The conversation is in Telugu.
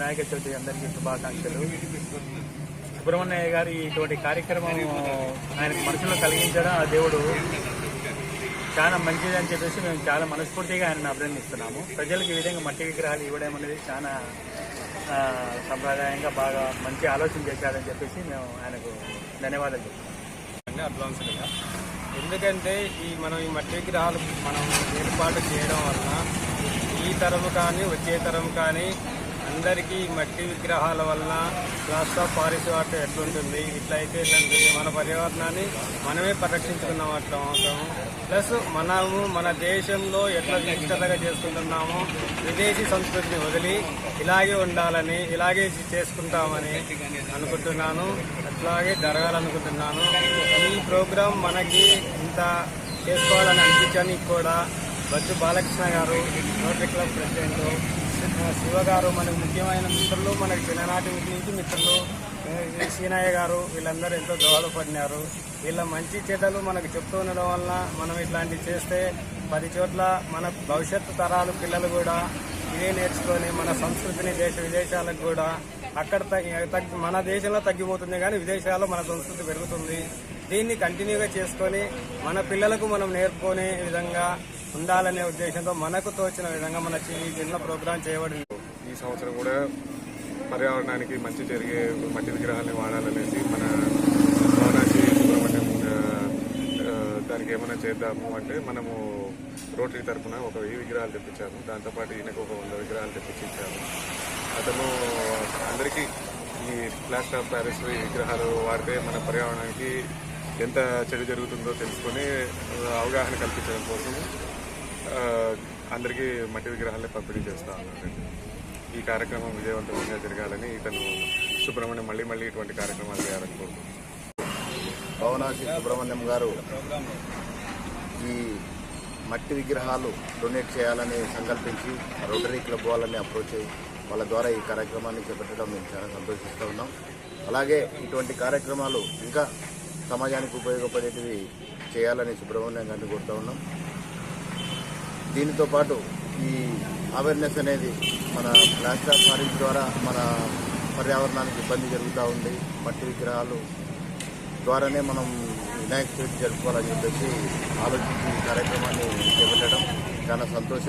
వినాయక చవితి అందరికీ శుభాకాంక్షలు. సుబ్రహ్మణ్యయ్య గారి ఇటువంటి కార్యక్రమం ఆయనకు మనసులో కలిగించడం ఆ దేవుడు చాలా మంచిది అని చెప్పేసి మేము చాలా మనస్ఫూర్తిగా ఆయనను అభినందిస్తున్నాము. ప్రజలకు ఈ విధంగా మట్టి విగ్రహాలు ఇవ్వడం అనేది చాలా సంప్రదాయంగా బాగా మంచి ఆలోచన చేశారని చెప్పేసి మేము ఆయనకు ధన్యవాదాలు చెప్తున్నాం అంటే ఎందుకంటే ఈ మనం ఈ మట్టి విగ్రహాలు మనం ఏర్పాటు చేయడం వలన ఈ తరం కానీ వచ్చే తరం కానీ అందరికీ మట్టి విగ్రహాల వలన ప్లాస్టర్ ఆఫ్ పారిస్ వాటర్ ఎట్లుంటుంది? ఇట్లా అయితే ఇట్లా మన పర్యావరణాన్ని మనమే పరిరక్షించుకున్నాం అట్లా అవసరం ప్లస్ మనము మన దేశంలో ఎట్లా విశిష్టతగా చేసుకుంటున్నామో విదేశీ సంస్కృతిని వదిలి ఇలాగే ఉండాలని ఇలాగే చేసుకుంటామని అనుకుంటున్నాను. అట్లాగే జరగాలనుకుంటున్నాను. ఈ ప్రోగ్రాం మనకి ఇంత చేసుకోవాలని అనిపించడానికి కూడా బచ్చు బాలకృష్ణ గారు రోటరీ క్లబ్ ప్రెసిడెంట్ శివ గారు మనకు ముఖ్యమైన మిత్రులు మనకి చిన్ననాటి నుంచి మిత్రులు సీనయ్య గారు వీళ్ళందరూ ఎంతో దోహదపడినారు. వీళ్ళ మంచి చేతలు మనకు చెప్తూ ఉండడం వలన మనం ఇట్లాంటివి చేస్తే పది చోట్ల మన భవిష్యత్తు తరాలు పిల్లలు కూడా ఇదే నేర్చుకొని మన సంస్కృతిని దేశ విదేశాలకు కూడా అక్కడ తగ్గి- తగ్గి- మన దేశంలో తగ్గిపోతుంది కానీ విదేశాల్లో మన సంస్కృతి పెరుగుతుంది. దీన్ని కంటిన్యూగా చేసుకొని మన పిల్లలకు మనం నేర్పుకునే విధంగా ఉండాలనే ఉద్దేశంతో మనకు తోచిన విధంగా మన ఈ చిన్న ప్రోగ్రాం చేయబడింది. ఈ సంవత్సరం కూడా పర్యావరణానికి మంచి జరిగే మట్టి విగ్రహాలని వాడాలనేసి మన భవనాసి సుబ్రహ్మణ్యం దానికి ఏమైనా చేద్దాము అంటే మనము రోటరీ తరఫున ఒక వెయ్యి విగ్రహాలు తెప్పించాము. దాంతోపాటు ఈయనకు ఒక వంద విగ్రహాలు తెప్పించాము అతను అందరికీ ఈ ప్లాస్టర్ ఆఫ్ ప్యారిస్ విగ్రహాలు వాడితే మన పర్యావరణానికి ఎంత చెడు జరుగుతుందో తెలుసుకొని అవగాహన కల్పించడం కోసం అందరికీ మట్టి విగ్రహాలే పంపిణీ చేస్తా ఉన్నారండి ఈ కార్యక్రమం విజయవంతంగా జరగాలని ఇతను సుబ్రహ్మణ్యం మళ్ళీ మళ్ళీ ఇటువంటి కార్యక్రమాలు చేయాలని కోరుకుంటున్నాను. భవనాసి సుబ్రహ్మణ్యం గారు ఈ మట్టి విగ్రహాలు డొనేట్ చేయాలని సంకల్పించి రోటరీ క్లబ్ వాళ్ళని అప్రోచ్ అయ్యి వాళ్ళ ద్వారా ఈ కార్యక్రమాన్ని చేపట్టడం మేము చాలా సంతోషిస్తూ ఉన్నాం. అలాగే ఇటువంటి కార్యక్రమాలు ఇంకా సమాజానికి ఉపయోగపడేటివి చేయాలని సుబ్రహ్మణ్యం గారిని కోరుతూ ఉన్నాం. దీనితో పాటు ఈ అవేర్నెస్ అనేది మన ప్లాస్టర్ ఫారెస్ట్ ద్వారా మన పర్యావరణానికి ఇబ్బంది జరుగుతూ ఉంది. మట్టి విగ్రహాలు ద్వారానే మనం వినాయక చవితి జరుపుకోవాలని చెప్పేసి ఆలోచించి ఈ కార్యక్రమాన్ని చేపట్టడం చాలా సంతోషం.